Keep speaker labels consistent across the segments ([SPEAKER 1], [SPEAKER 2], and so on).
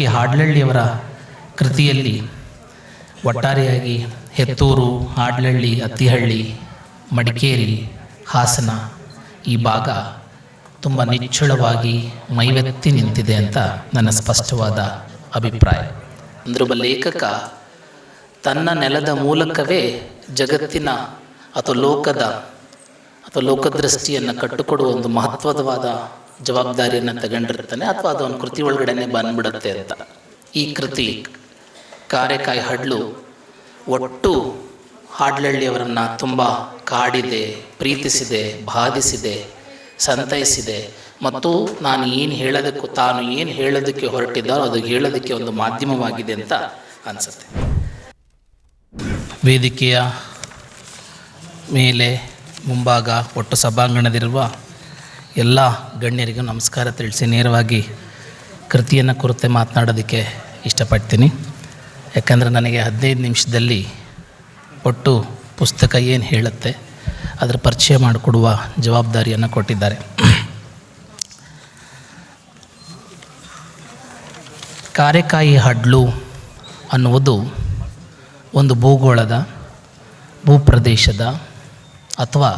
[SPEAKER 1] ಈ ಹಾಡ್ಲಳ್ಳಿಯವರ ಕೃತಿಯಲ್ಲಿ ಒಟ್ಟಾರೆಯಾಗಿ ಹೆತ್ತೂರು, ಹಾಡ್ಲಳ್ಳಿ, ಅತ್ತಿಹಳ್ಳಿ, ಮಡಿಕೇರಿ, ಹಾಸನ ಈ ಭಾಗ ತುಂಬ ನಿಚ್ಚಳವಾಗಿ ಮೈವೆತ್ತಿ ನಿಂತಿದೆ ಅಂತ ನನ್ನ ಸ್ಪಷ್ಟವಾದ ಅಭಿಪ್ರಾಯ. ಅಂದ್ರೊಬ್ಬ ಲೇಖಕ ತನ್ನ ನೆಲದ ಮೂಲಕವೇ ಜಗತ್ತಿನ ಅಥವಾ ಲೋಕದ ಅಥವಾ ಲೋಕದೃಷ್ಟಿಯನ್ನು ಕಟ್ಟುಕೊಡುವ ಒಂದು ಮಹತ್ವದವಾದ ಜವಾಬ್ದಾರಿಯನ್ನು ತಗೊಂಡಿರ್ತಾನೆ ಅಥವಾ ಅದು ಒಂದು ಕೃತಿ ಒಳಗಡೆನೆ ಬಂದ್ಬಿಡುತ್ತೆ ಅಂತ. ಈ ಕೃತಿ ಕಾರೆಕಾಯಿ ಹಡ್ಲು ಒಟ್ಟು ಹಾಡ್ಲಳ್ಳಿಯವರನ್ನು ತುಂಬ ಕಾಡಿದೆ, ಪ್ರೀತಿಸಿದೆ, ಬಾಧಿಸಿದೆ, ಸಂತೈಸಿದೆ. ಮತ್ತು ನಾನು ಏನು ಹೇಳೋದಕ್ಕೂ ತಾನು ಏನು ಹೇಳೋದಕ್ಕೆ ಹೊರಟಿದ್ದಾರೋ ಅದು ಹೇಳೋದಕ್ಕೆ ಒಂದು ಮಾಧ್ಯಮವಾಗಿದೆ ಅಂತ ಅನಿಸುತ್ತೆ. ವೇದಿಕೆಯ ಮೇಲೆ ಮುಂಭಾಗ ಒಟ್ಟು ಸಭಾಂಗಣದಿರುವ ಎಲ್ಲ ಗಣ್ಯರಿಗೂ ನಮಸ್ಕಾರ ತಿಳಿಸಿ ನೇರವಾಗಿ ಕೃತಿಯನ್ನು ಕುರಿತೆ ಮಾತನಾಡೋದಕ್ಕೆ ಇಷ್ಟಪಡ್ತೀನಿ. ಯಾಕಂದರೆ ನನಗೆ ಹದಿನೈದು ನಿಮಿಷದಲ್ಲಿ ಒಟ್ಟು ಪುಸ್ತಕ ಏನು ಹೇಳುತ್ತೆ, ಅದರ ಪರಿಚಯ ಮಾಡಿಕೊಡುವ ಜವಾಬ್ದಾರಿಯನ್ನು ಕೊಟ್ಟಿದ್ದಾರೆ. ಕಾರೆಕಾಯಿ ಹಡ್ಲು ಅನ್ನುವುದು ಒಂದು ಭೂಗೋಳದ, ಭೂಪ್ರದೇಶದ ಅಥವಾ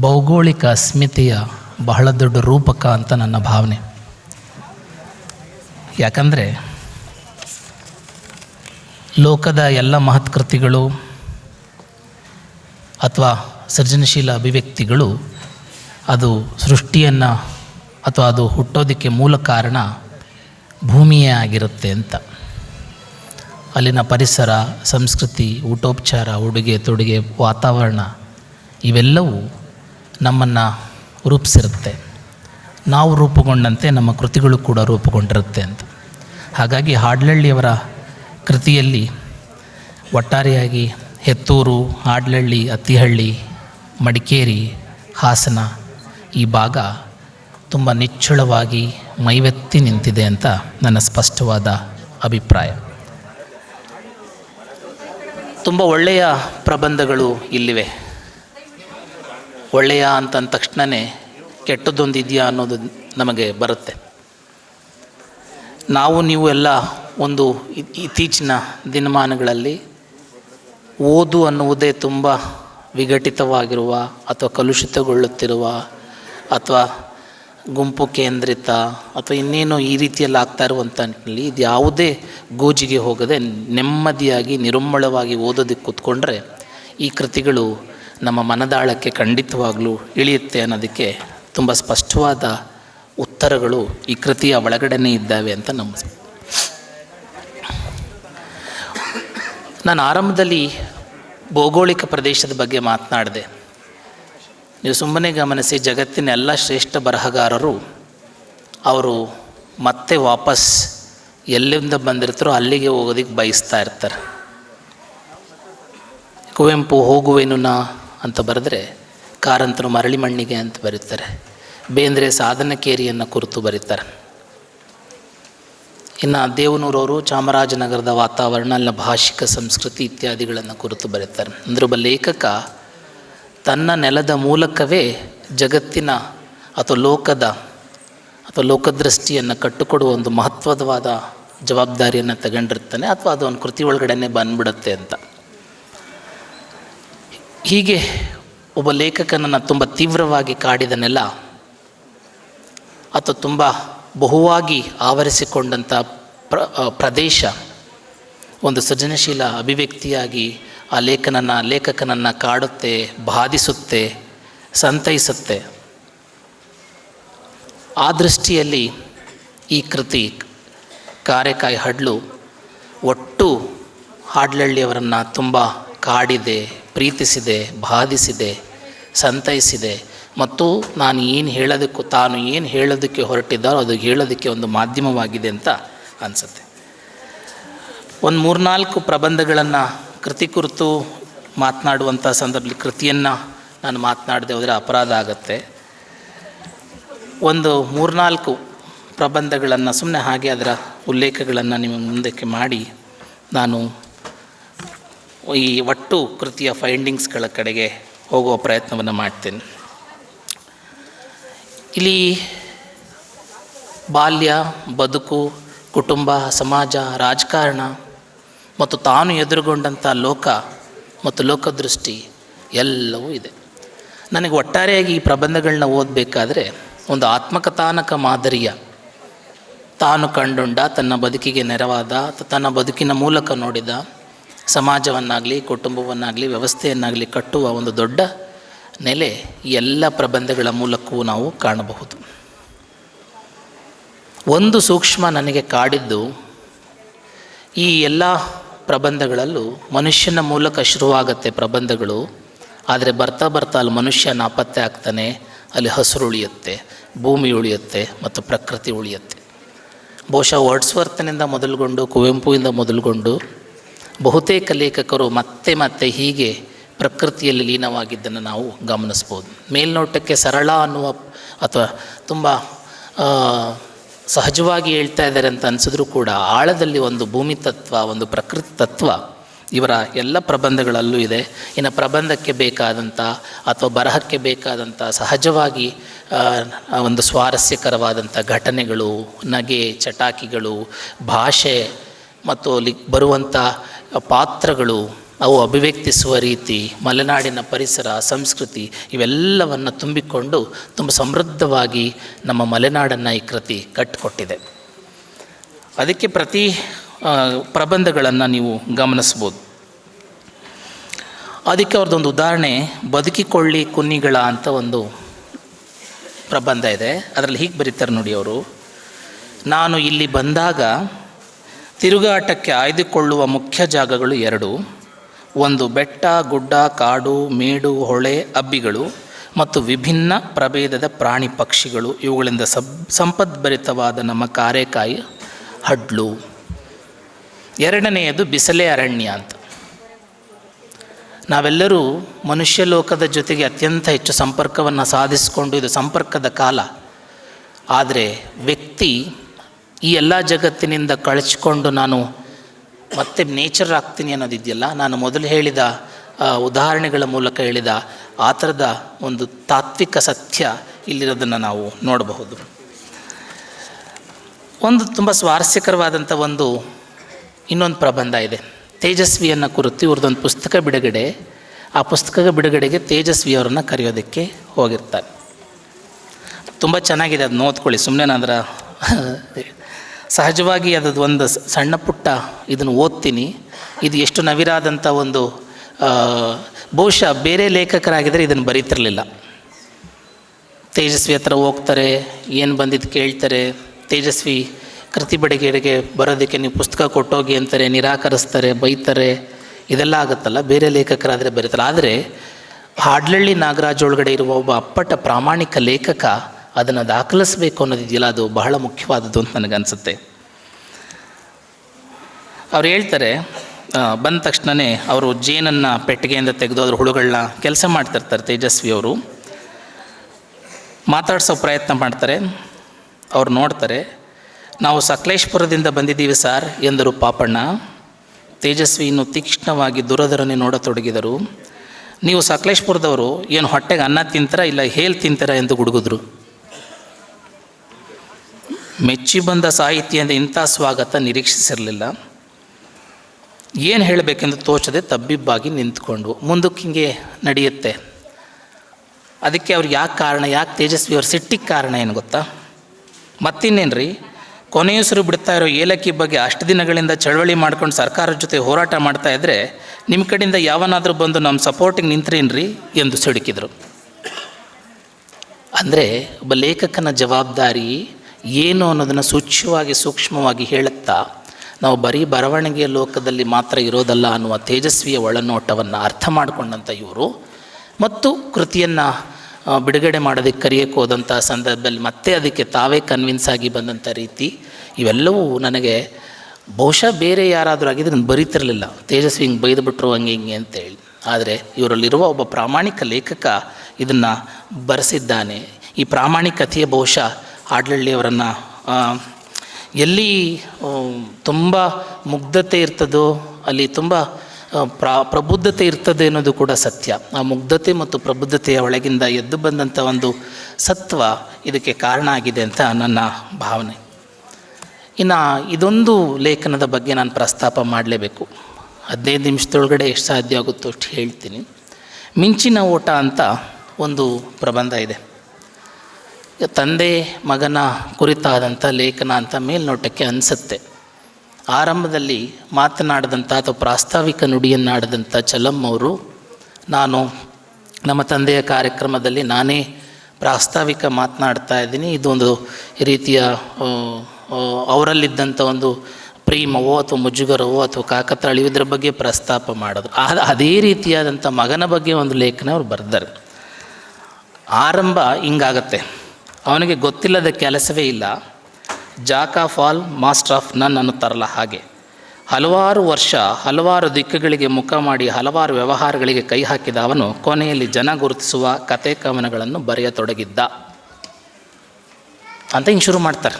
[SPEAKER 1] ಭೌಗೋಳಿಕ ಅಸ್ಮಿತೆಯ ಬಹಳ ದೊಡ್ಡ ರೂಪಕ ಅಂತ ನನ್ನ ಭಾವನೆ. ಯಾಕಂದರೆ ಲೋಕದ ಎಲ್ಲ ಮಹತ್ಕೃತಿಗಳು ಅಥವಾ ಸೃಜನಶೀಲ ಅಭಿವ್ಯಕ್ತಿಗಳು ಅದು ಸೃಷ್ಟಿಯನ್ನು ಅಥವಾ ಅದು ಹುಟ್ಟೋದಕ್ಕೆ ಮೂಲ ಕಾರಣ ಭೂಮಿಯೇ ಆಗಿರುತ್ತೆ ಅಂತ. ಅಲ್ಲಿನ ಪರಿಸರ, ಸಂಸ್ಕೃತಿ, ಊಟೋಪಚಾರ, ಉಡುಗೆ ತೊಡುಗೆ, ವಾತಾವರಣ ಇವೆಲ್ಲವೂ ನಮ್ಮನ್ನು ರೂಪಿಸಿರುತ್ತೆ. ನಾವು ರೂಪುಗೊಂಡಂತೆ ನಮ್ಮ ಕೃತಿಗಳು ಕೂಡ ರೂಪುಗೊಂಡಿರುತ್ತೆ ಅಂತ. ಹಾಗಾಗಿ ಹಾಡ್ಲಳ್ಳಿಯವರ ಕೃತಿಯಲ್ಲಿ ಒಟ್ಟಾರೆಯಾಗಿ ಹೆತ್ತೂರು, ಹಾಡ್ಲಳ್ಳಿ, ಅತ್ತಿಹಳ್ಳಿ, ಮಡಿಕೇರಿ, ಹಾಸನ ಈ ಭಾಗ ತುಂಬ ನಿಚ್ಚಳವಾಗಿ ಮೈವೆತ್ತಿ ನಿಂತಿದೆ ಅಂತ ನನ್ನ ಸ್ಪಷ್ಟವಾದ ಅಭಿಪ್ರಾಯ. ತುಂಬ ಒಳ್ಳೆಯ ಪ್ರಬಂಧಗಳು ಇಲ್ಲಿವೆ. ಒಳ್ಳೆಯ ಅಂತಂದ ತಕ್ಷಣವೇ ಕೆಟ್ಟದ್ದೊಂದು ಇದೆಯಾ ಅನ್ನೋದು ನಮಗೆ ಬರುತ್ತೆ. ನಾವು ನೀವು ಎಲ್ಲ ಒಂದು ಇತ್ತೀಚಿನ ದಿನಮಾನಗಳಲ್ಲಿ ಓದು ಅನ್ನುವುದೇ ತುಂಬ ವಿಘಟಿತವಾಗಿರುವ ಅಥವಾ ಕಲುಷಿತಗೊಳ್ಳುತ್ತಿರುವ ಅಥವಾ ಗುಂಪು ಕೇಂದ್ರಿತ ಅಥವಾ ಇನ್ನೇನೋ ಈ ರೀತಿಯಲ್ಲಿ ಆಗ್ತಾ ಇರುವಂಥ ನಿಟ್ಟಿನಲ್ಲಿ ಇದು ಯಾವುದೇ ಗೋಜಿಗೆ ಹೋಗದೆ ನೆಮ್ಮದಿಯಾಗಿ ನಿರುಮ್ಮಳವಾಗಿ ಓದೋದಕ್ಕೆ ಕೂತ್ಕೊಂಡ್ರೆ ಈ ಕೃತಿಗಳು ನಮ್ಮ ಮನದಾಳಕ್ಕೆ ಖಂಡಿತವಾಗಲೂ ಇಳಿಯುತ್ತೆ ಅನ್ನೋದಕ್ಕೆ ತುಂಬ ಸ್ಪಷ್ಟವಾದ ಉತ್ತರಗಳು ಈ ಕೃತಿಯ ಒಳಗಡೆನೇ ಇದ್ದಾವೆ ಅಂತ ನಮ್ಮ ನಾನು ಆರಂಭದಲ್ಲಿ ಭೌಗೋಳಿಕ ಪ್ರದೇಶದ ಬಗ್ಗೆ ಮಾತನಾಡಿದೆ. ನೀವು ಸುಮ್ಮನೆ ಗಮನಿಸಿ, ಜಗತ್ತಿನ ಎಲ್ಲ ಶ್ರೇಷ್ಠ ಬರಹಗಾರರು, ಅವರು ಮತ್ತೆ ವಾಪಸ್ ಎಲ್ಲಿಂದ ಬಂದಿರ್ತಾರೋ ಅಲ್ಲಿಗೆ ಹೋಗೋದಕ್ಕೆ ಬಯಸ್ತಾ ಇರ್ತಾರೆ. ಕುವೆಂಪು ಹೋಗುವೆನು ನಾ ಅಂತ ಬರೆದ್ರೆ ಕಾರಂತರು ಮರಳಿ ಮಣ್ಣಿಗೆ ಅಂತ ಬರೀತಾರೆ. ಬೇಂದ್ರೆ ಸಾಧನಕೇರಿಯನ್ನು ಕುರಿತು ಬರೀತಾರೆ. ಇನ್ನು ದೇವನೂರವರು ಚಾಮರಾಜನಗರದ ವಾತಾವರಣ ಅಲ್ಲ ಭಾಷಿಕ ಸಂಸ್ಕೃತಿ ಇತ್ಯಾದಿಗಳನ್ನು ಕುರಿತು ಬರೀತಾರೆ. ಅಂದರೆ ಒಬ್ಬ ಲೇಖಕ ತನ್ನ ನೆಲದ ಮೂಲಕವೇ ಜಗತ್ತಿನ ಅಥವಾ ಲೋಕದ ಅಥವಾ ಲೋಕದೃಷ್ಟಿಯನ್ನು ಕಟ್ಟುಕೊಡುವ ಒಂದು ಮಹತ್ವದವಾದ ಜವಾಬ್ದಾರಿಯನ್ನು ತಗೊಂಡಿರ್ತಾನೆ, ಅಥವಾ ಅದು ಒಂದು ಕೃತಿ ಒಳಗಡೆನೆ ಬಂದ್ಬಿಡುತ್ತೆ ಅಂತ. ಹೀಗೆ ಒಬ್ಬ ಲೇಖಕನನ್ನು ತುಂಬ ತೀವ್ರವಾಗಿ ಕಾಡಿದನೆಲ್ಲ ನೆಲ ಅಥವಾ ತುಂಬ ಬಹುವಾಗಿ ಆವರಿಸಿಕೊಂಡಂಥ ಪ್ರ ಪ್ರದೇಶ. ಒಂದು ಸೃಜನಶೀಲ ಅಭಿವ್ಯಕ್ತಿಯಾಗಿ ಆ ಲೇಖನನ್ನು, ಲೇಖಕನನ್ನು ಕಾಡುತ್ತೆ, ಬಾಧಿಸುತ್ತೆ, ಸಂತೈಸುತ್ತೆ. ಆ ದೃಷ್ಟಿಯಲ್ಲಿ ಈ ಕೃತಿ ಕಾರೆಕಾಯಿ ಹಡ್ಲು ಒಟ್ಟು ಹಾಡ್ಲಳ್ಳಿಯವರನ್ನು ತುಂಬ ಕಾಡಿದೆ, ಪ್ರೀತಿಸಿದೆ, ಬಾಧಿಸಿದೆ. ಸಂತೈಸಿದೆ. ಮತ್ತು ನಾನು ಏನು ಹೇಳೋದಕ್ಕೂ ತಾನು ಏನು ಹೇಳೋದಕ್ಕೆ ಹೊರಟಿದ್ದಾರೋ ಅದು ಹೇಳೋದಕ್ಕೆ ಒಂದು ಮಾಧ್ಯಮವಾಗಿದೆ ಅಂತ ಅನಿಸುತ್ತೆ. ಒಂದು ಮೂರ್ನಾಲ್ಕು ಪ್ರಬಂಧಗಳನ್ನು ಕೃತಿ ಕುರಿತು ಮಾತನಾಡುವಂಥ ಸಂದರ್ಭದಲ್ಲಿ ಕೃತಿಯನ್ನು ನಾನು ಮಾತನಾಡದೆ ಹೋದರೆ ಅಪರಾಧ ಆಗುತ್ತೆ. ಒಂದು ಮೂರ್ನಾಲ್ಕು ಪ್ರಬಂಧಗಳನ್ನು ಸುಮ್ಮನೆ ಹಾಗೆ ಅದರ ಉಲ್ಲೇಖಗಳನ್ನು ನಿಮ್ಮ ಮುಂದಕ್ಕೆ ಮಾಡಿ ನಾನು ಈ ಒಟ್ಟು ಕೃತಿಯ ಫೈಂಡಿಂಗ್ಸ್ಗಳ ಕಡೆಗೆ ಹೋಗುವ ಪ್ರಯತ್ನವನ್ನು ಮಾಡ್ತೇನೆ. ಇಲ್ಲಿ ಬಾಲ್ಯ, ಬದುಕು, ಕುಟುಂಬ, ಸಮಾಜ, ರಾಜಕಾರಣ ಮತ್ತು ತಾನು ಎದುರುಗೊಂಡಂಥ ಲೋಕ ಮತ್ತು ಲೋಕದೃಷ್ಟಿ ಎಲ್ಲವೂ ಇದೆ. ನನಗೆ ಒಟ್ಟಾರೆಯಾಗಿ ಈ ಪ್ರಬಂಧಗಳನ್ನ ಓದಬೇಕಾದ್ರೆ ಒಂದು ಆತ್ಮಕಥಾನಕ ಮಾದರಿಯ ತಾನು ಕಂಡುಂಡ ತನ್ನ ಬದುಕಿಗೆ ನೆರವಾದ, ತನ್ನ ಬದುಕಿನ ಮೂಲಕ ನೋಡಿದ ಸಮಾಜವನ್ನಾಗಲಿ, ಕುಟುಂಬವನ್ನಾಗಲಿ, ವ್ಯವಸ್ಥೆಯನ್ನಾಗಲಿ ಕಟ್ಟುವ ಒಂದು ದೊಡ್ಡ ನೆಲೆ ಎಲ್ಲ ಪ್ರಬಂಧಗಳ ಮೂಲಕವೂ ನಾವು ಕಾಣಬಹುದು. ಒಂದು ಸೂಕ್ಷ್ಮ ನನಗೆ ಕಾಡಿದ್ದು ಈ ಎಲ್ಲ ಪ್ರಬಂಧಗಳಲ್ಲೂ ಮನುಷ್ಯನ ಮೂಲಕ ಶುರುವಾಗತ್ತೆ ಪ್ರಬಂಧಗಳು, ಆದರೆ ಬರ್ತಾ ಬರ್ತಾ ಅಲ್ಲಿ ಮನುಷ್ಯ ನಾಪತ್ತೆ ಆಗ್ತಾನೆ, ಅಲ್ಲಿ ಹಸಿರು ಉಳಿಯುತ್ತೆ, ಭೂಮಿ ಉಳಿಯುತ್ತೆ ಮತ್ತು ಪ್ರಕೃತಿ ಉಳಿಯುತ್ತೆ. ಬಹುಶಃ ವರ್ಡ್ಸ್ವರ್ತನಿಂದ ಮೊದಲುಗೊಂಡು, ಕುವೆಂಪುವಿಂದ ಮೊದಲುಗೊಂಡು ಬಹುತೇಕ ಲೇಖಕರು ಮತ್ತೆ ಮತ್ತೆ ಹೀಗೆ ಪ್ರಕೃತಿಯಲ್ಲಿ ಲೀನವಾಗಿದ್ದನ್ನು ನಾವು ಗಮನಿಸ್ಬೋದು. ಮೇಲ್ನೋಟಕ್ಕೆ ಸರಳ ಅನ್ನುವ ಅಥವಾ ತುಂಬ ಸಹಜವಾಗಿ ಹೇಳ್ತಾ ಇದ್ದಾರೆ ಅಂತ ಅನಿಸಿದ್ರೂ ಕೂಡ ಆಳದಲ್ಲಿ ಒಂದು ಭೂಮಿ ತತ್ವ, ಒಂದು ಪ್ರಕೃತಿ ತತ್ವ ಇವರ ಎಲ್ಲ ಪ್ರಬಂಧಗಳಲ್ಲೂ ಇದೆ. ಇನ್ನು ಪ್ರಬಂಧಕ್ಕೆ ಬೇಕಾದಂಥ ಅಥವಾ ಬರಹಕ್ಕೆ ಬೇಕಾದಂಥ ಸಹಜವಾಗಿ ಒಂದು ಸ್ವಾರಸ್ಯಕರವಾದಂಥ ಘಟನೆಗಳು, ನಗೆ, ಚಟಾಕಿಗಳು, ಭಾಷೆ ಮತ್ತು ಅಲ್ಲಿ ಬರುವಂಥ ಪಾತ್ರಗಳು ಅವು ಅಭಿವ್ಯಕ್ತಿಸುವ ರೀತಿ, ಮಲೆನಾಡಿನ ಪರಿಸರ, ಸಂಸ್ಕೃತಿ ಇವೆಲ್ಲವನ್ನು ತುಂಬಿಕೊಂಡು ತುಂಬ ಸಮೃದ್ಧವಾಗಿ ನಮ್ಮ ಮಲೆನಾಡನ್ನು ಈ ಕೃತಿ ಕಟ್ಟಿಕೊಟ್ಟಿದೆ ಅದಕ್ಕೆ ಪ್ರತಿ ಪ್ರಬಂಧಗಳನ್ನು ನೀವು ಗಮನಿಸ್ಬೋದು. ಅದಕ್ಕೆ ಅವ್ರದ್ದೊಂದು ಉದಾಹರಣೆ, ಬದುಕಿಕೊಳ್ಳಿ ಕುನ್ನಿಗಳ ಅಂತ ಒಂದು ಪ್ರಬಂಧ ಇದೆ. ಅದರಲ್ಲಿ ಹೀಗೆ ಬರೀತಾರೆ ನೋಡಿ ಅವರು. ನಾನು ಇಲ್ಲಿ ಬಂದಾಗ ತಿರುಗಾಟಕ್ಕೆ ಆಯ್ದುಕೊಳ್ಳುವ ಮುಖ್ಯ ಜಾಗಗಳು ಎರಡು. ಒಂದು ಬೆಟ್ಟ, ಗುಡ್ಡ, ಕಾಡು, ಮೇಡು, ಹೊಳೆ, ಅಬ್ಬಿಗಳು ಮತ್ತು ವಿಭಿನ್ನ ಪ್ರಭೇದದ ಪ್ರಾಣಿ ಪಕ್ಷಿಗಳು. ಇವುಗಳಿಂದ ಸಬ್, ಸಂಪದ್ಭರಿತವಾದ ನಮ್ಮ ಕಾರೆಕಾಯಿ ಹಡ್ಲು. ಎರಡನೆಯದು ಬಿಸಲೆ ಅರಣ್ಯ ಅಂತ. ನಾವೆಲ್ಲರೂ ಮನುಷ್ಯ ಲೋಕದ ಜೊತೆಗೆ ಅತ್ಯಂತ ಹೆಚ್ಚು ಸಂಪರ್ಕವನ್ನು ಸಾಧಿಸಿಕೊಂಡು ಇದು ಸಂಪರ್ಕದ ಕಾಲ. ಆದರೆ ವ್ಯಕ್ತಿ ಈ ಎಲ್ಲ ಜಗತ್ತಿನಿಂದ ಕಳಚಿಕೊಂಡು ನಾನು ಮತ್ತೆ ನೇಚರ್ ಆಗ್ತೀನಿ ಅನ್ನೋದಿದೆಯಲ್ಲ, ನಾನು ಮೊದಲು ಹೇಳಿದ ಉದಾಹರಣೆಗಳ ಮೂಲಕ ಹೇಳಿದ ಆ ಥರದ ಒಂದು ತಾತ್ವಿಕ ಸತ್ಯ ಇಲ್ಲಿರೋದನ್ನು ನಾವು ನೋಡಬಹುದು. ಒಂದು ತುಂಬ ಸ್ವಾರಸ್ಯಕರವಾದಂಥ ಒಂದು ಇನ್ನೊಂದು ಪ್ರಬಂಧ ಇದೆ. ತೇಜಸ್ವಿಯನ್ನು ಕುರಿತು ಇವ್ರದ್ದೊಂದು ಪುಸ್ತಕ ಬಿಡುಗಡೆ, ಆ ಪುಸ್ತಕದ ಬಿಡುಗಡೆಗೆ ತೇಜಸ್ವಿಯವರನ್ನು ಕರೆಯೋದಕ್ಕೆ ಹೋಗಿರ್ತಾರೆ. ತುಂಬ ಚೆನ್ನಾಗಿದೆ ಅದನ್ನ ಓದ್ಕೊಳ್ಳಿ. ಸುಮ್ಮನೆ ಅದರ ಸಹಜವಾಗಿ ಅದದ್ದು ಒಂದು ಸಣ್ಣ ಪುಟ್ಟ ಇದನ್ನು ಓದ್ತೀನಿ. ಇದು ಎಷ್ಟು ನವಿರಾದಂಥ ಒಂದು ಬಹುಶಃ ಬೇರೆ ಲೇಖಕರಾಗಿದ್ದರೆ ಇದನ್ನು ಬರೀತಿರಲಿಲ್ಲ. ತೇಜಸ್ವಿ ಹತ್ರ ಹೋಗ್ತಾರೆ, ಏನು ಬಂದಿದ್ದು ಕೇಳ್ತಾರೆ, ತೇಜಸ್ವಿ ಕೃತಿ ಬಿಡುಗಡೆಗೆ ಬರೋದಕ್ಕೆ ನೀವು ಪುಸ್ತಕ ಕೊಟ್ಟೋಗಿ ಅಂತಾರೆ, ನಿರಾಕರಿಸ್ತಾರೆ, ಬೈತಾರೆ, ಇದೆಲ್ಲ ಆಗುತ್ತಲ್ಲ, ಬೇರೆ ಲೇಖಕರಾದರೆ ಬರೀತಾರೆ ಆದರೆ ಹಾಡ್ಲಳ್ಳಿ ನಾಗರಾಜ್ ಒಳಗಡೆ ಇರುವ ಒಬ್ಬ ಅಪ್ಪಟ ಪ್ರಾಮಾಣಿಕ ಲೇಖಕ ಅದನ್ನು ದಾಖಲಿಸಬೇಕು ಅನ್ನೋದಿದೆಯಲ್ಲ ಅದು ಬಹಳ ಮುಖ್ಯವಾದದ್ದು ಅಂತ ನನಗನ್ಸುತ್ತೆ ಅವ್ರು ಹೇಳ್ತಾರೆ ಬಂದ ತಕ್ಷಣವೇ ಅವರು ಜೇನನ್ನು ಪೆಟ್ಟಿಗೆಯಿಂದ ತೆಗೆದು ಅದ್ರ ಹುಳುಗಳನ್ನ ಕೆಲಸ ಮಾಡ್ತಿರ್ತಾರೆ ತೇಜಸ್ವಿ ಅವರು. ಮಾತಾಡಿಸೋ ಪ್ರಯತ್ನ ಮಾಡ್ತಾರೆ. ಅವ್ರು ನೋಡ್ತಾರೆ, ನಾವು ಸಕಲೇಶ್ಪುರದಿಂದ ಬಂದಿದ್ದೀವಿ ಸರ್ ಎಂದರು ಪಾಪಣ್ಣ. ತೇಜಸ್ವಿ ಇನ್ನು ತೀಕ್ಷ್ಣವಾಗಿ ದೂರದರನ್ನೇ ನೋಡತೊಡಗಿದರು. ನೀವು ಸಕಲೇಶ್ಪುರದವರು ಏನು ಹೊಟ್ಟೆಗೆ ಅನ್ನ ತಿಂತೀರಾ ಇಲ್ಲ ಹೇಲ್ ತಿಂತೀರಾ ಎಂದು ಗುಡುಗಿದ್ರು. ಮೆಚ್ಚಿ ಬಂದ ಸಾಹಿತ್ಯದಿಂದ ಇಂಥ ಸ್ವಾಗತ ನಿರೀಕ್ಷಿಸಿರಲಿಲ್ಲ. ಏನು ಹೇಳಬೇಕೆಂದು ತೋಚದೆ ತಬ್ಬಿಬ್ಬಾಗಿ ನಿಂತ್ಕೊಂಡು ಮುಂದಕ್ಕೆ ಹಿಂಗೆ ನಡೆಯುತ್ತೆ. ಅದಕ್ಕೆ ಅವ್ರಿಗೆ ಯಾಕೆ ಕಾರಣ, ಯಾಕೆ ತೇಜಸ್ವಿ ಅವ್ರ ಸಿಟ್ಟಿಗೆ ಕಾರಣ ಏನು ಗೊತ್ತಾ? ಮತ್ತಿನ್ನೇನು ರೀ ಕೊನೆಯುಸಿರು ಬಿಡ್ತಾ ಇರೋ ಏಲಕ್ಕಿ ಬಗ್ಗೆ ಅಷ್ಟು ದಿನಗಳಿಂದ ಚಳವಳಿ ಮಾಡ್ಕೊಂಡು ಸರ್ಕಾರದ ಜೊತೆ ಹೋರಾಟ ಮಾಡ್ತಾ ಇದ್ದರೆ ನಿಮ್ಮ ಕಡೆಯಿಂದ ಯಾವನಾದರೂ ಬಂದು ನಮ್ಮ ಸಪೋರ್ಟಿಗೆ ನಿಂತ್ರೇನ್ರಿ ಎಂದು ಸಿಡುಕಿದರು. ಅಂದರೆ ಒಬ್ಬ ಲೇಖಕನ ಜವಾಬ್ದಾರಿ ಏನು ಅನ್ನೋದನ್ನು ಸೂಚ್ಯವಾಗಿ ಸೂಕ್ಷ್ಮವಾಗಿ ಹೇಳುತ್ತಾ ನಾವು ಬರೀ ಬರವಣಿಗೆಯ ಲೋಕದಲ್ಲಿ ಮಾತ್ರ ಇರೋದಲ್ಲ ಅನ್ನುವ ತೇಜಸ್ವಿಯ ಒಳನೋಟವನ್ನು ಅರ್ಥ ಮಾಡಿಕೊಂಡಂಥ ಇವರು. ಮತ್ತು ಕೃತಿಯನ್ನು ಬಿಡುಗಡೆ ಮಾಡೋದಕ್ಕೆ ಕರೆಯೋಕ್ಕೆ ಹೋದಂಥ ಸಂದರ್ಭದಲ್ಲಿ ಮತ್ತೆ ಅದಕ್ಕೆ ತಾವೇ ಕನ್ವಿನ್ಸ್ ಆಗಿ ಬಂದಂಥ ರೀತಿ ಇವೆಲ್ಲವೂ ನನಗೆ ಬಹುಶಃ ಬೇರೆ ಯಾರಾದರೂ ಆಗಿದ್ರೆ ನಾನು ಬರೀತಿರಲಿಲ್ಲ. ತೇಜಸ್ವಿ ಹಿಂಗೆ ಬೈದುಬಿಟ್ರು ಹಂಗೆ ಹಿಂಗೆ ಅಂತೇಳಿ ಆದರೆ ಇವರಲ್ಲಿರುವ ಒಬ್ಬ ಪ್ರಾಮಾಣಿಕ ಲೇಖಕ ಇದನ್ನು ಬರೆಸಿದ್ದಾನೆ. ಈ ಪ್ರಾಮಾಣಿಕತೆಯ ಬಹುಶಃ ಆಡ್ಲಳ್ಳಿಯವರನ್ನು ಎಲ್ಲಿ ತುಂಬ ಮುಗ್ಧತೆ ಇರ್ತದೋ, ಅಲ್ಲಿ ತುಂಬ ಪ್ರಾ, ಪ್ರಬುದ್ಧತೆ ಇರ್ತದೆ ಅನ್ನೋದು ಕೂಡ ಸತ್ಯ. ಆ ಮುಗ್ಧತೆ ಮತ್ತು ಪ್ರಬುದ್ಧತೆಯ ಒಳಗಿಂದ ಎದ್ದು ಬಂದಂಥ ಒಂದು ಸತ್ವ ಇದಕ್ಕೆ ಕಾರಣ ಆಗಿದೆ ಅಂತ ನನ್ನ ಭಾವನೆ. ಇನ್ನು ಇದೊಂದು ಲೇಖನದ ಬಗ್ಗೆ ನಾನು ಪ್ರಸ್ತಾಪ ಮಾಡಲೇಬೇಕು. ಹದಿನೈದು ನಿಮಿಷದೊಳಗಡೆ ಎಷ್ಟು ಸಾಧ್ಯ ಆಗುತ್ತೋ ಅಷ್ಟು ಹೇಳ್ತೀನಿ. ಮಿಂಚಿನ ಓಟ ಅಂತ ಒಂದು ಪ್ರಬಂಧ ಇದೆ. ತಂದೆ ಮಗನ ಕುರಿತಾದಂಥ ಲೇಖನ ಅಂತ ಮೇಲ್ನೋಟಕ್ಕೆ ಅನಿಸುತ್ತೆ. ಆರಂಭದಲ್ಲಿ ಮಾತನಾಡಿದಂಥ ಅಥವಾ ಪ್ರಾಸ್ತಾವಿಕ ನುಡಿಯನ್ನಾಡಿದಂಥ ಚಲಂ ಅವರು, ನಾನು ನಮ್ಮ ತಂದೆಯ ಕಾರ್ಯಕ್ರಮದಲ್ಲಿ ನಾನೇ ಪ್ರಾಸ್ತಾವಿಕ ಮಾತನಾಡ್ತಾ ಇದ್ದೀನಿ. ಇದೊಂದು ರೀತಿಯ ಅವರಲ್ಲಿದ್ದಂಥ ಒಂದು ಪ್ರೇಮವೋ ಅಥವಾ ಮುಜುಗರವೋ ಅಥವಾ ಕಾಕತಾಳಿಯೋ ಇದರ ಬಗ್ಗೆ ಪ್ರಸ್ತಾಪ ಮಾಡೋದು. ಆದ ಅದೇ ರೀತಿಯಾದಂಥ ಮಗನ ಬಗ್ಗೆ ಒಂದು ಲೇಖನ ಅವ್ರು ಬರ್ದಾರೆ. ಆರಂಭ ಹಿಂಗಾಗತ್ತೆ. ಅವನಿಗೆ ಗೊತ್ತಿಲ್ಲದ ಕೆಲಸವೇ ಇಲ್ಲ. Jack of all master of none ಅನ್ನುತ್ತಾರಲ್ಲ ಹಾಗೆ. ಹಲವಾರು ವರ್ಷ ಹಲವಾರು ದಿಕ್ಕುಗಳಿಗೆ ಮುಖ ಮಾಡಿ ಹಲವಾರು ವ್ಯವಹಾರಗಳಿಗೆ ಕೈ ಹಾಕಿದ ಅವನು ಕೊನೆಯಲ್ಲಿ ಜನ ಗುರುತಿಸುವ ಕತೆ ಕವನಗಳನ್ನು ಬರೆಯತೊಡಗಿದ್ದ. ಅಂತ ಹಿಂಗೆ ಶುರು ಮಾಡ್ತಾರೆ.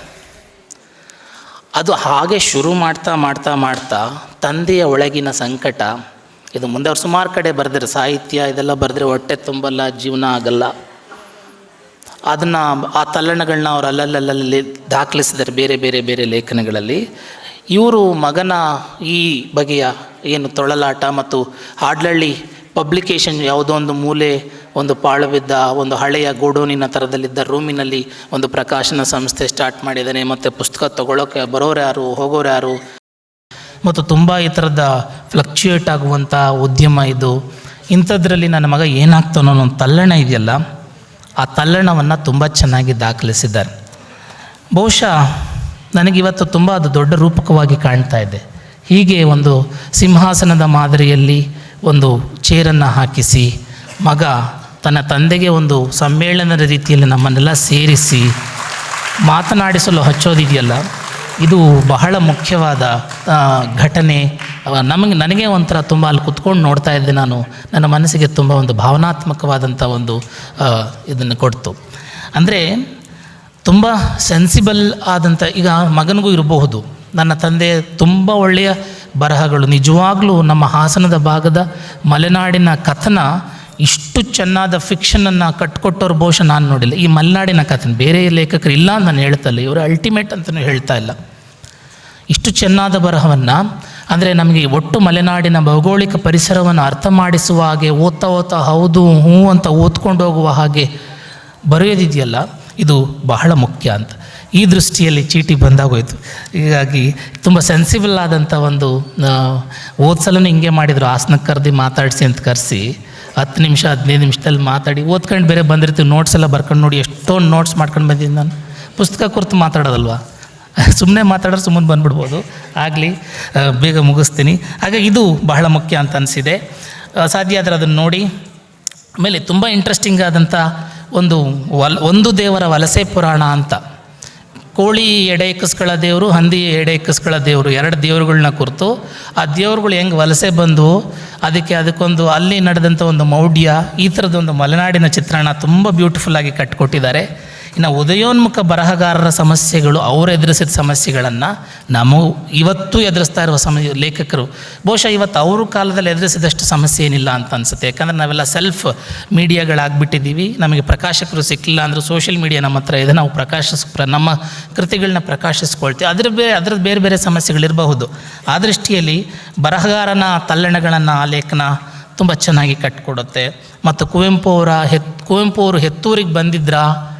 [SPEAKER 1] ಅದು ಹಾಗೆ ಶುರು ಮಾಡ್ತಾ ಮಾಡ್ತಾ ಮಾಡ್ತಾ ತಂದೆಯ ಒಳಗಿನ ಸಂಕಟ, ಇದು ಮುಂದೆ ಅವ್ರು ಸುಮಾರು ಕಡೆ ಬರೆದ್ರೆ ಸಾಹಿತ್ಯ ಇದೆಲ್ಲ ಬರೆದ್ರೆ ಹೊಟ್ಟೆ ತುಂಬಲ್ಲ, ಜೀವನ ಆಗಲ್ಲ. ಅದನ್ನು ಆ ತಲ್ಲಣಗಳನ್ನ ಅವರು ಅಲ್ಲಲ್ಲಲ್ಲಿ ದಾಖಲಿಸಿದ್ದಾರೆ ಬೇರೆ ಬೇರೆ ಬೇರೆ ಲೇಖನಗಳಲ್ಲಿ. ಇವರು ಮಗನ ಈ ಬಗೆಯ ಏನು ತೊಳಲಾಟ ಮತ್ತು ಹಾಡ್ಲಳ್ಳಿ ಪಬ್ಲಿಕೇಶನ್ ಯಾವುದೋ ಒಂದು ಮೂಲೆ, ಒಂದು ಪಾಳುವಿದ್ದ ಒಂದು ಹಳೆಯ ಗೋಡೋನಿನ ಥರದಲ್ಲಿದ್ದ ರೂಮಿನಲ್ಲಿ ಒಂದು ಪ್ರಕಾಶನ ಸಂಸ್ಥೆ ಸ್ಟಾರ್ಟ್ ಮಾಡಿದ್ದಾನೆ ಮತ್ತು ಪುಸ್ತಕ ತೊಗೊಳೋಕೆ ಬರೋರು ಯಾರು ಹೋಗೋರು ಯಾರು? ಮತ್ತು ತುಂಬ ಈ ಥರದ ಫ್ಲಕ್ಚುಯೇಟ್ ಆಗುವಂಥ ಉದ್ಯಮ ಇದು. ಇಂಥದ್ರಲ್ಲಿ ನನ್ನ ಮಗ ಏನಾಗ್ತಾನೋ ಒಂದು ತಲ್ಲಣ ಇದೆಯಲ್ಲ ಆ ತಲ್ಲಣವನ್ನು ತುಂಬ ಚೆನ್ನಾಗಿ ದಾಖಲಿಸಿದ್ದಾರೆ. ಬಹುಶಃ ನನಗಿವತ್ತು ತುಂಬ ಅದು ದೊಡ್ಡ ರೂಪಕವಾಗಿ ಕಾಣ್ತಾ ಇದೆ. ಹೀಗೆ ಒಂದು ಸಿಂಹಾಸನದ ಮಾದರಿಯಲ್ಲಿ ಒಂದು ಚೇರನ್ನು ಹಾಕಿಸಿ, ಮಗ ತನ್ನ ತಂದೆಗೆ ಒಂದು ಸಮ್ಮೇಳನದ ರೀತಿಯಲ್ಲಿ ನಮ್ಮನ್ನೆಲ್ಲ ಸೇರಿಸಿ ಮಾತನಾಡಿಸಲು ಹಚ್ಚೋದಿದೆಯಲ್ಲ. ಇದು ಬಹಳ ಮುಖ್ಯವಾದ ಘಟನೆ. ನಮಗೆ, ನನಗೆ ಒಂಥರ ತುಂಬ ಅಲ್ಲಿ ಕುತ್ಕೊಂಡು ನೋಡ್ತಾ ಇದ್ದೆ ನಾನು. ನನ್ನ ಮನಸ್ಸಿಗೆ ತುಂಬ ಒಂದು ಭಾವನಾತ್ಮಕವಾದಂಥ ಒಂದು ಇದನ್ನು ಕೊಡ್ತು. ಅಂದರೆ ತುಂಬ ಸೆನ್ಸಿಬಲ್ ಆದಂಥ ಈಗ ಮಗನಿಗೂ ಇರಬಹುದು. ನನ್ನ ತಂದೆ ತುಂಬ ಒಳ್ಳೆಯ ಬರಹಗಳು. ನಿಜವಾಗಲೂ ನಮ್ಮ ಹಾಸನದ ಭಾಗದ ಮಲೆನಾಡಿನ ಕಥನ ಇಷ್ಟು ಚೆನ್ನಾದ ಫಿಕ್ಷನನ್ನು ಕಟ್ಕೊಟ್ಟವ್ರ ಬಹುಶಃ ನಾನು ನೋಡಿಲ್ಲ. ಈ ಮಲೆನಾಡಿನ ಕಥೆ ಬೇರೆ ಲೇಖಕರು ಇಲ್ಲ ಅಂತ ನಾನು ಹೇಳ್ತಲ್ಲ ಇವರು ಅಲ್ಟಿಮೇಟ್ ಅಂತಲೂ ಹೇಳ್ತಾ ಇಲ್ಲ. ಇಷ್ಟು ಚೆನ್ನಾದ ಬರಹವನ್ನು, ಅಂದರೆ ನಮಗೆ ಒಟ್ಟು ಮಲೆನಾಡಿನ ಭೌಗೋಳಿಕ ಪರಿಸರವನ್ನು ಅರ್ಥ ಮಾಡಿಸುವ ಹಾಗೆ, ಓದ್ತಾ ಓದ್ತಾ ಹೌದು, ಹ್ಞೂ ಅಂತ ಓದ್ಕೊಂಡು ಹೋಗುವ ಹಾಗೆ ಬರೆಯೋದಿದೆಯಲ್ಲ, ಇದು ಬಹಳ ಮುಖ್ಯ ಅಂತ. ಈ ದೃಷ್ಟಿಯಲ್ಲಿ ಚೀಟಿ ಬಂದಾಗೋಯ್ತು. ಹೀಗಾಗಿ ತುಂಬ ಸೆನ್ಸಿಬಲ್ ಆದಂಥ ಒಂದು ಓದ್ಸಲನ್ನು ಹಿಂಗೆ ಮಾಡಿದರು. ಹಾಸನಕ್ಕೆ ಕರೆದು ಮಾತಾಡಿಸಿ ಅಂತ ಕರೆಸಿ ಹತ್ತು ನಿಮಿಷ, ಹದಿನೈದು ನಿಮಿಷದಲ್ಲಿ ಮಾತಾಡಿ, ಓದ್ಕೊಂಡು ಬೇರೆ ಬಂದಿರ್ತೀವಿ ನೋಟ್ಸ್ ಎಲ್ಲ ಬರ್ಕೊಂಡು ನೋಡಿ ಎಷ್ಟೊಂದು ನೋಟ್ಸ್ ಮಾಡ್ಕೊಂಡು ಬಂದಿದ್ದೀನಿ ನಾನು. ಪುಸ್ತಕ ಕುರಿತು ಮಾತಾಡೋದಲ್ವಾ? ಸುಮ್ಮನೆ ಮಾತಾಡೋರು ಸುಮ್ಮನೆ ಬಂದ್ಬಿಡ್ಬೋದು. ಆಗಲಿ ಬೇಗ ಮುಗಿಸ್ತೀನಿ. ಹಾಗೆ ಇದು ಬಹಳ ಮುಖ್ಯ ಅಂತ ಅನಿಸಿದೆ. ಸಾಧ್ಯ ಆದರೆ ಅದನ್ನು ನೋಡಿ. ಆಮೇಲೆ ತುಂಬ ಇಂಟ್ರೆಸ್ಟಿಂಗ್ ಆದಂಥ ಒಂದು ವಲ್, ಒಂದು ದೇವರ ವಲಸೆ ಪುರಾಣ ಅಂತ. ಕೋಳಿ ಎಡೆ ದೇವರು, ಹಂದಿ ಎಡೆ ದೇವರು, ಎರಡು ದೇವರುಗಳನ್ನ ಕುರಿತು, ಆ ದೇವರುಗಳು ಹೆಂಗೆ ವಲಸೆ ಬಂದವು, ಅದಕ್ಕೆ ಅದಕ್ಕೊಂದು ಅಲ್ಲಿ ನಡೆದಂಥ ಒಂದು ಮೌಢ್ಯ, ಈ ಥರದೊಂದು ಮಲೆನಾಡಿನ ಚಿತ್ರಣ ತುಂಬ ಬ್ಯೂಟಿಫುಲ್ಲಾಗಿ ಕಟ್ಟಿಕೊಟ್ಟಿದ್ದಾರೆ ಇನ್ನು ಉದಯೋನ್ಮುಖ ಬರಹಗಾರರ ಸಮಸ್ಯೆಗಳು, ಅವರು ಎದುರಿಸಿದ ಸಮಸ್ಯೆಗಳನ್ನು ನಾವು ಇವತ್ತು ಎದುರಿಸ್ತಾ ಇರುವ ಸಮ, ಲೇಖಕರು. ಬಹುಶಃ ಇವತ್ತು ಅವ್ರ ಕಾಲದಲ್ಲಿ ಎದುರಿಸಿದಷ್ಟು ಸಮಸ್ಯೆ ಏನಿಲ್ಲ ಅಂತ ಅನಿಸುತ್ತೆ. ಯಾಕಂದರೆ ನಾವೆಲ್ಲ ಸೆಲ್ಫ್ ಮೀಡಿಯಾಗಳಾಗ್ಬಿಟ್ಟಿದ್ದೀವಿ ನಮಗೆ ಪ್ರಕಾಶಕರು ಸಿಕ್ಕಿಲ್ಲ ಅಂದರೆ ಸೋಷಿಯಲ್ ಮೀಡಿಯಾ ನಮ್ಮ ಹತ್ರ ಇದೆ. ನಾವು ಪ್ರಕಾಶಿಸ್, ಪ್ರ- ನಮ್ಮ ಕೃತಿಗಳನ್ನ ಪ್ರಕಾಶಿಸ್ಕೊಳ್ತೀವಿ. ಅದ್ರ ಬೇರೆ ಅದ್ರದ್ದು ಬೇರೆ ಬೇರೆ ಸಮಸ್ಯೆಗಳಿರಬಹುದು. ಆ ದೃಷ್ಟಿಯಲ್ಲಿ ಬರಹಗಾರನ ತಲ್ಲಣಗಳನ್ನು ಆ ಲೇಖನ ತುಂಬ ಚೆನ್ನಾಗಿ ಕಟ್ಕೊಡುತ್ತೆ. ಮತ್ತು ಕುವೆಂಪು ಅವರ ಹೆತ್, ಕುವೆಂಪು ಅವರು ಹೆತ್ತೂರಿಗೆ ಬಂದಿದ್ರಾ?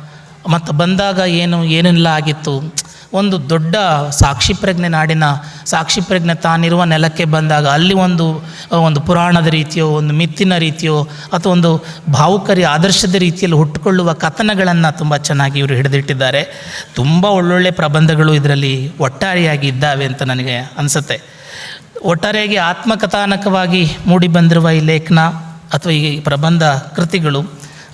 [SPEAKER 1] ಮತ್ತು ಬಂದಾಗ ಏನು, ಏನೆಲ್ಲ ಆಗಿತ್ತು. ಒಂದು ದೊಡ್ಡ ಸಾಕ್ಷಿ ಪ್ರಜ್ಞೆ ನಾಡಿನ, ಸಾಕ್ಷಿ ಪ್ರಜ್ಞೆ ತಾನಿರುವ ನೆಲಕ್ಕೆ ಬಂದಾಗ ಅಲ್ಲಿ ಒಂದು ಒಂದು ಪುರಾಣದ ರೀತಿಯೋ, ಒಂದು ಮಿತ್ತಿನ ರೀತಿಯೋ, ಅಥವಾ ಒಂದು ಭಾವುಕರಿ ಆದರ್ಶದ ರೀತಿಯಲ್ಲಿ ಹುಟ್ಟುಕೊಳ್ಳುವ ಕಥನಗಳನ್ನು ತುಂಬ ಚೆನ್ನಾಗಿ ಇವರು ಹಿಡಿದಿಟ್ಟಿದ್ದಾರೆ. ತುಂಬ ಒಳ್ಳೊಳ್ಳೆ ಪ್ರಬಂಧಗಳು ಇದರಲ್ಲಿ ಒಟ್ಟಾರೆಯಾಗಿ ಇದ್ದಾವೆ ಅಂತ ನನಗೆ ಅನಿಸುತ್ತೆ. ಒಟ್ಟಾರೆಯಾಗಿ ಆತ್ಮಕಥಾನಕವಾಗಿ ಮೂಡಿ ಬಂದಿರುವ ಈ ಲೇಖನ ಅಥವಾ ಈ ಪ್ರಬಂಧ ಕೃತಿಗಳು,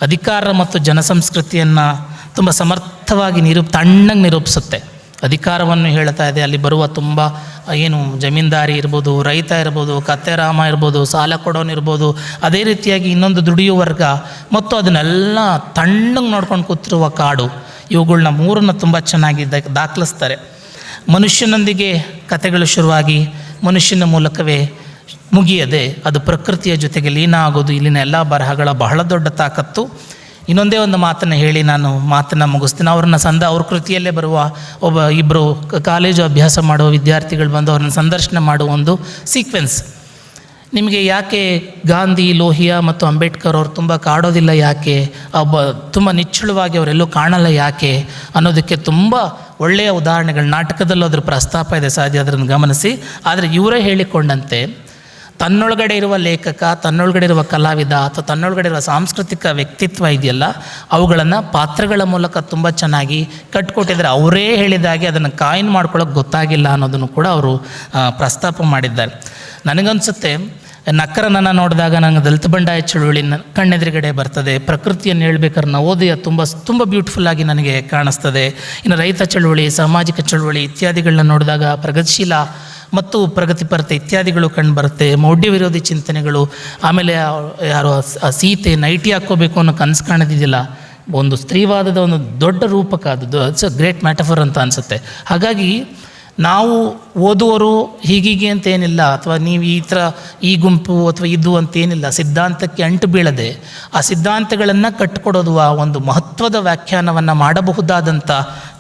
[SPEAKER 1] ಅಧಿಕಾರ ಮತ್ತು ಜನಸಂಸ್ಕೃತಿಯನ್ನು ತುಂಬ ಸಮರ್ಥವಾಗಿ ನಿರೂಪ, ತಣ್ಣಗೆ ನಿರೂಪಿಸುತ್ತೆ. ಅಧಿಕಾರವನ್ನು ಹೇಳ್ತಾ ಇದೆ. ಅಲ್ಲಿ ಬರುವ ತುಂಬ ಏನು ಜಮೀನ್ದಾರಿ ಇರ್ಬೋದು, ರೈತ ಇರ್ಬೋದು ಕತ್ತೆರಾಮ ಇರ್ಬೋದು, ಸಾಲ ಕೊಡೋನು ಇರ್ಬೋದು, ಅದೇ ರೀತಿಯಾಗಿ ಇನ್ನೊಂದು ದುಡಿಯುವ ವರ್ಗ, ಮತ್ತು ಅದನ್ನೆಲ್ಲ ತಣ್ಣಗೆ ನೋಡ್ಕೊಂಡು ಕೂತಿರುವ ಕಾಡು ಇವುಗಳನ್ನ ಮೂರನ್ನು ತುಂಬ ಚೆನ್ನಾಗಿ ದಾಖಲಿಸ್ತಾರೆ. ಮನುಷ್ಯನೊಂದಿಗೆ ಕತೆಗಳು ಶುರುವಾಗಿ, ಮನುಷ್ಯನ ಮೂಲಕವೇ ಮುಗಿಯದೆ, ಅದು ಪ್ರಕೃತಿಯ ಜೊತೆಗೆ ಲೀನ ಆಗೋದು, ಇಲ್ಲಿನ ಎಲ್ಲ ಬರಹಗಳ ಬಹಳ ದೊಡ್ಡ ತಾಕತ್ತು. ಇನ್ನೊಂದೇ ಒಂದು ಮಾತನ್ನು ಹೇಳಿ ನಾನು ಮಾತನ್ನು ಮುಗಿಸ್ತೀನಿ. ಅವ್ರನ್ನ ಸಂದ, ಅವ್ರ ಕೃತಿಯಲ್ಲೇ ಬರುವ ಒಬ್ಬ ಇಬ್ಬರು ಕಾಲೇಜು ಅಭ್ಯಾಸ ಮಾಡುವ ವಿದ್ಯಾರ್ಥಿಗಳು ಬಂದು ಅವ್ರನ್ನ ಸಂದರ್ಶನ ಮಾಡುವ ಒಂದು ಸೀಕ್ವೆನ್ಸ್ ನಿಮಗೆ ಯಾಕೆ ಗಾಂಧಿ, ಲೋಹಿಯಾ ಮತ್ತು ಅಂಬೇಡ್ಕರ್ ಅವರು ತುಂಬ ಕಾಡೋದಿಲ್ಲ ಯಾಕೆ? ಒಬ್ಬ ತುಂಬ ನಿಚ್ಚಳವಾಗಿ ಅವರೆಲ್ಲೂ ಕಾಣಲ್ಲ ಯಾಕೆ? ಅನ್ನೋದಕ್ಕೆ ತುಂಬ ಒಳ್ಳೆಯ ಉದಾಹರಣೆಗಳು ನಾಟಕದಲ್ಲೂ ಅದ್ರ ಪ್ರಸ್ತಾಪ ಇದೆ, ಸಾಧ್ಯ ಅದರನ್ನು ಗಮನಿಸಿ. ಆದರೆ ಇವರೇ ಹೇಳಿಕೊಂಡಂತೆ ತನ್ನೊಳಗಡೆ ಇರುವ ಲೇಖಕ, ತನ್ನೊಳಗಡೆ ಇರುವ ಕಲಾವಿದ ಅಥವಾ ತನ್ನೊಳಗಡೆ ಇರುವ ಸಾಂಸ್ಕೃತಿಕ ವ್ಯಕ್ತಿತ್ವ ಇದೆಯಲ್ಲ, ಅವುಗಳನ್ನು ಪಾತ್ರಗಳ ಮೂಲಕ ತುಂಬ ಚೆನ್ನಾಗಿ ಕಟ್ಕೊಟ್ಟಿದ್ದಾರೆ ಅವರೇ ಹೇಳಿದಾಗೆ ಅದನ್ನು ಕಾಯಿನ್ ಮಾಡ್ಕೊಳ್ಳೋಕೆ ಗೊತ್ತಾಗಿಲ್ಲ ಅನ್ನೋದನ್ನು ಕೂಡ ಅವರು ಪ್ರಸ್ತಾಪ ಮಾಡಿದ್ದಾರೆ. ನನಗನ್ಸುತ್ತೆ ನಕ್ಕರನನ್ನು ನೋಡಿದಾಗ ನನಗೆ ದಲಿತ ಬಂಡಾಯ ಚಳುವಳಿ ಕಣ್ಣೆದುರುಗಡೆ ಬರ್ತದೆ, ಪ್ರಕೃತಿಯನ್ನು ಹೇಳ್ಬೇಕಾದ್ರೆ ನವೋದಯ ತುಂಬ ತುಂಬ ಬ್ಯೂಟಿಫುಲ್ಲಾಗಿ ನನಗೆ ಕಾಣಿಸ್ತದೆ. ಇನ್ನು ರೈತ ಚಳುವಳಿ, ಸಾಮಾಜಿಕ ಚಳುವಳಿ ಇತ್ಯಾದಿಗಳನ್ನ ನೋಡಿದಾಗ ಪ್ರಗತಿಶೀಲ ಮತ್ತು ಪ್ರಗತಿಪರತೆ ಇತ್ಯಾದಿಗಳು ಕಂಡುಬರುತ್ತೆ ಮೌಢ್ಯ ವಿರೋಧಿ ಚಿಂತನೆಗಳು, ಆಮೇಲೆ ಯಾರು ಆ ಸೀತೆ ನೈಟಿ ಹಾಕ್ಕೋಬೇಕು ಅನ್ನೋ ಕನಸು ಕಾಣದಿದ್ದಿಲ್ಲ. ಒಂದು ಸ್ತ್ರೀವಾದದ ಒಂದು ದೊಡ್ಡ ರೂಪಕ ಅದು ಇಟ್ಸ್ ಅ ಗ್ರೇಟ್ ಮ್ಯಾಟಫರ್ ಅಂತ ಅನಿಸುತ್ತೆ. ಹಾಗಾಗಿ ನಾವು ಓದುವರು ಹೀಗೀಗೆ ಅಂತ ಏನಿಲ್ಲ, ಅಥವಾ ನೀವು ಈ ಥರ ಈ ಗುಂಪು ಅಥವಾ ಇದು ಅಂತೇನಿಲ್ಲ ಸಿದ್ಧಾಂತಕ್ಕೆ ಅಂಟು ಬೀಳದೆ, ಆ ಸಿದ್ಧಾಂತಗಳನ್ನು ಕಟ್ಟಿಕೊಡೋದು ಆ ಒಂದು ಮಹತ್ವದ ವ್ಯಾಖ್ಯಾನವನ್ನು ಮಾಡಬಹುದಾದಂಥ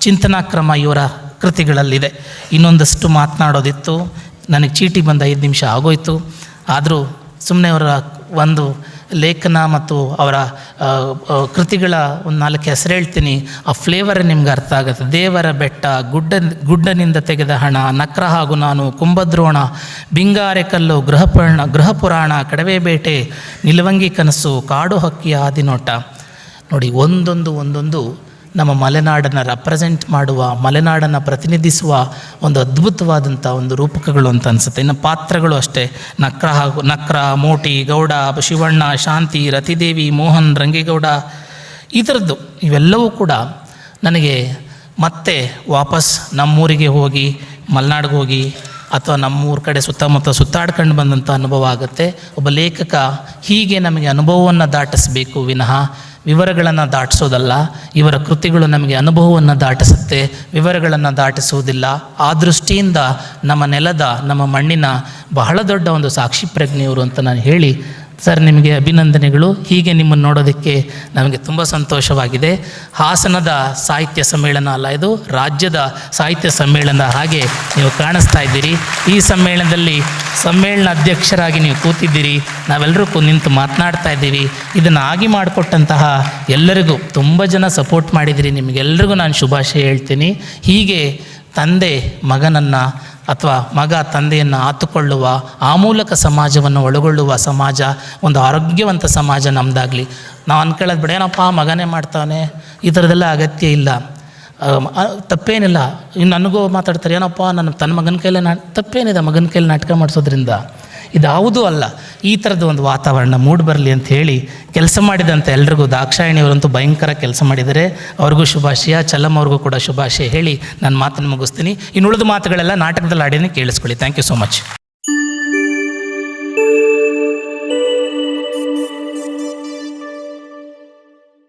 [SPEAKER 1] ಚಿಂತನಾ ಕ್ರಮ ಇವರ ಕೃತಿಗಳಲ್ಲಿದೆ ಇನ್ನೊಂದಷ್ಟು ಮಾತನಾಡೋದಿತ್ತು. ನನಗೆ ಚೀಟಿ ಬಂದ ಐದು ನಿಮಿಷ ಆಗೋಯ್ತು. ಆದರೂ ಸುಮ್ಮನೆ ಅವರ ಒಂದು ಲೇಖನ ಮತ್ತು ಅವರ ಕೃತಿಗಳ ಒಂದು ನಾಲ್ಕು ಹೆಸರು ಹೇಳ್ತೀನಿ. ಆ ಫ್ಲೇವರ್ ನಿಮ್ಗೆ ಅರ್ಥ ಆಗುತ್ತೆ. ದೇವರ ಬೆಟ್ಟ, ಗುಡ್ಡ, ಗುಡ್ಡನಿಂದ ತೆಗೆದ ಹಣ, ನಕ್ರ ಹಾಗೂ ನಾನು, ಕುಂಭದ್ರೋಣ, ಬಿಂಗಾರೆ ಕಲ್ಲು, ಗೃಹಪುರಾಣ ಗೃಹಪುರಾಣ, ಕಡವೆ ಬೇಟೆ, ನಿಲವಂಗಿ ಕನಸು, ಕಾಡು ಹಕ್ಕಿಯ ಆದಿನೋಟ. ನೋಡಿ, ಒಂದೊಂದು ಒಂದೊಂದು ನಮ್ಮ ಮಲೆನಾಡನ್ನು ರೆಪ್ರೆಸೆಂಟ್ ಮಾಡುವ, ಮಲೆನಾಡನ್ನು ಪ್ರತಿನಿಧಿಸುವ ಒಂದು ಅದ್ಭುತವಾದಂಥ ಒಂದು ರೂಪಕಗಳು ಅಂತ ಅನಿಸುತ್ತೆ. ಇನ್ನು ಪಾತ್ರಗಳು ಅಷ್ಟೇ. ನಕ್ರ ಹಾಗೂ, ನಕ್ರ, ಮೋಟಿ, ಗೌಡ, ಶಿವಣ್ಣ, ಶಾಂತಿ, ರತಿದೇವಿ, ಮೋಹನ್, ರಂಗೇಗೌಡ ಈ ಥರದ್ದು ಇವೆಲ್ಲವೂ ಕೂಡ ನನಗೆ ಮತ್ತೆ ವಾಪಸ್ ನಮ್ಮೂರಿಗೆ ಹೋಗಿ, ಮಲೆನಾಡಿಗೆ ಹೋಗಿ ಅಥವಾ ನಮ್ಮೂರ ಕಡೆ ಸುತ್ತಮುತ್ತ ಸುತ್ತಾಡ್ಕೊಂಡು ಬಂದಂಥ ಅನುಭವ ಆಗುತ್ತೆ. ಒಬ್ಬ ಲೇಖಕ ಹೀಗೆ ನಮಗೆ ಅನುಭವವನ್ನು ದಾಟಿಸಬೇಕು ವಿನಃ ವಿವರಗಳನ್ನು ದಾಟಿಸೋದಲ್ಲ, ಇವರ ಕೃತಿಗಳು ನಮಗೆ ಅನುಭವವನ್ನು ದಾಟಿಸುತ್ತೆ, ವಿವರಗಳನ್ನು ದಾಟಿಸುವುದಿಲ್ಲ. ಆ ದೃಷ್ಟಿಯಿಂದ ನಮ್ಮ ನೆಲದ, ನಮ್ಮ ಮಣ್ಣಿನ ಬಹಳ ದೊಡ್ಡ ಒಂದು ಸಾಕ್ಷಿ ಪ್ರಜ್ಞೆಯವರು ಅಂತ ನಾನು ಹೇಳಿ ಸರ್, ನಿಮಗೆ ಅಭಿನಂದನೆಗಳು. ಹೀಗೆ ನಿಮ್ಮನ್ನು ನೋಡೋದಕ್ಕೆ ನಮಗೆ ತುಂಬ ಸಂತೋಷವಾಗಿದೆ. ಹಾಸನದ ಸಾಹಿತ್ಯ ಸಮ್ಮೇಳನ ಅಲ್ಲ ಇದು, ರಾಜ್ಯದ ಸಾಹಿತ್ಯ ಸಮ್ಮೇಳನ ಹಾಗೆ ನೀವು ಕಾಣಿಸ್ತಾ ಇದ್ದೀರಿ. ಈ ಸಮ್ಮೇಳನದಲ್ಲಿ ಸಮ್ಮೇಳನ ಅಧ್ಯಕ್ಷರಾಗಿ ನೀವು ಕೂತಿದ್ದೀರಿ. ನಾವೆಲ್ಲರೂ ನಿಂತು ಮಾತನಾಡ್ತಾ ಇದ್ದೀವಿ. ಇದನ್ನು ಆಗಿ ಮಾಡಿಕೊಟ್ಟಂತಹ ಎಲ್ಲರಿಗೂ ತುಂಬ ಜನ ಸಪೋರ್ಟ್ ಮಾಡಿದ್ದೀರಿ. ನಿಮಗೆಲ್ಲರಿಗೂ ನಾನು ಶುಭಾಶಯ ಹೇಳ್ತೀನಿ. ಹೀಗೆ ತಂದೆ ಮಗನನ್ನು ಅಥವಾ ಮಗ ತಂದೆಯನ್ನು ಆತುಕೊಳ್ಳುವ, ಆ ಮೂಲಕ ಸಮಾಜವನ್ನು ಒಳಗೊಳ್ಳುವ ಸಮಾಜ, ಒಂದು ಆರೋಗ್ಯವಂತ ಸಮಾಜ ನಮ್ಮದಾಗಲಿ ನಾವು ಅನ್ಕೊಳ್ಳೋದು ಬಿಡ, ಏನಪ್ಪ, ಮಗನೇ ಮಾಡ್ತಾನೆ, ಈ ಥರದ್ದೆಲ್ಲ ಅಗತ್ಯ ಇಲ್ಲ. ತಪ್ಪೇನಿಲ್ಲ. ಇನ್ನು ನನಗೂ ಮಾತಾಡ್ತಾರೆ, ಏನಪ್ಪ, ನನ್ನ ತನ್ನ ಮಗನ ಕೈಲೇ ನಾ ತಪ್ಪೇನಿದೆ ಮಗನ ಕೈಲಿ ನಾಟಕ ಮಾಡಿಸೋದ್ರಿಂದ. ಇದಾವುದೂ ಅಲ್ಲ. ಈ ಥರದ ಒಂದು ವಾತಾವರಣ ಮೂಡ್ ಬರಲಿ ಅಂತ ಹೇಳಿ ಕೆಲಸ ಮಾಡಿದಂಥ ಎಲ್ರಿಗೂ ದಾಕ್ಷಾಯಣಿಯವರಂತೂ ಭಯಂಕರ ಕೆಲಸ ಮಾಡಿದರೆ ಅವ್ರಿಗೂ ಶುಭಾಶಯ ಚಲಮ್ ಅವ್ರಿಗೂ ಕೂಡ ಶುಭಾಶಯ ಹೇಳಿ ನನ್ನ ಮಾತನ್ನು ಮುಗಿಸ್ತೀನಿ. ಇನ್ನು ಉಳಿದ ಮಾತುಗಳೆಲ್ಲ ನಾಟಕದಲ್ಲಿ ಆಡಿನೇ ಕೇಳಿಸ್ಕೊಳ್ಳಿ. Thank you so much